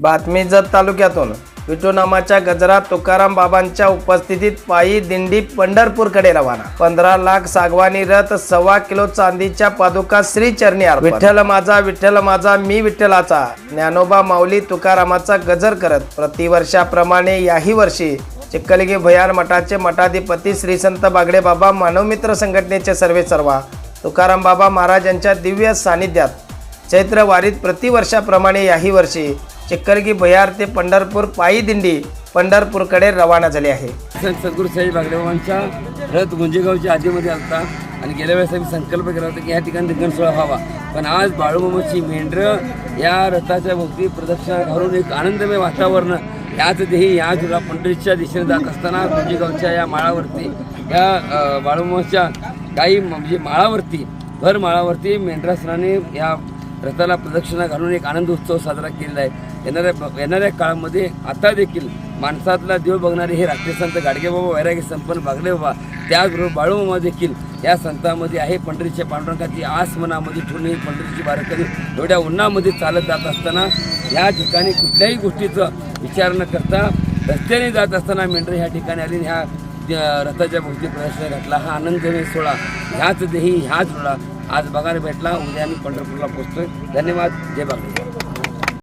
बातमी जत तालुक्यातून. विठूनामाच्या गजरात तुकाराम बाबांच्या उपस्थितीत पायी दिंडी पंढरपूरकडे रवाना. पंधरा लाख सागवानी रथ सव्वा किलो चांदीच्या पादुका श्री चरणी विठ्ठल माझा विठ्ठल माझा मी विठ्ठलाचा. ज्ञानोबा माऊली तुकारामाचा गजर करत प्रतिवर्षाप्रमाणे याही वर्षी चिक्कलगी भयार मठाचे मठाधिपती श्री संत बागडे बाबा मानवमित्र संघटनेचे सर्वे सर्वा. तुकाराम बाबा महाराज यांच्या दिव्य सानिध्यात चैत्र वारीत प्रतिवर्षाप्रमाणे याही वर्षी चिक्कलगी भयार ते पंढरपूर पायी दिंडी पंढरपूरकडे रवाना झाली आहे. सद्गुरू साई बागडेबाबांचा रथ गुंजेगावच्या आधीमध्ये आलता आणि गेल्या वेळेस आम्ही संकल्प केला होता की या ठिकाणी रिंगण सोहळा व्हावा. पण आज बाळूमामाची मेंढरं या रथाच्या भोवती प्रदक्षिणा घालून एक आनंदमय वातावरण याच देही या जुला पंढरीच्या दिशेने जात असताना गुंजेगावच्या या माळावरती या अ, बाळूमामाच्या काही म्हणजे माळावरती भर माळावरती मेंढरासनाने या रथाला प्रदक्षिणा घालून एक आनंद उत्सव साजरा केलेला आहे. येणाऱ्या येणाऱ्या काळामध्ये आता देखील माणसातला देव बघणारे हे राष्ट्रीय संत गाडगेबाबा वैरागी संपन्न बागडे बाबा त्याचबरोबर बाळूमामा देखील या संतामध्ये आहे. पंढरीच्या पांडुरंगाची आस मनामध्ये ठेवून ही पंढरीची बारकरी एवढ्या उन्हामध्ये चालत जात असताना या ठिकाणी कुठल्याही गोष्टीचं विचार न करता रस्त्याने जात असताना मेंढर ह्या ठिकाणी आली ह्या रथाच्या भोवती प्रदर्शन घातला. हा आनंदमय सोहळा ह्याच देही ह्याच रोडा आज बघायला भेटला. उद्या आम्ही पंढरपूरला पोचतोय धन्यवाद. जय बागडे.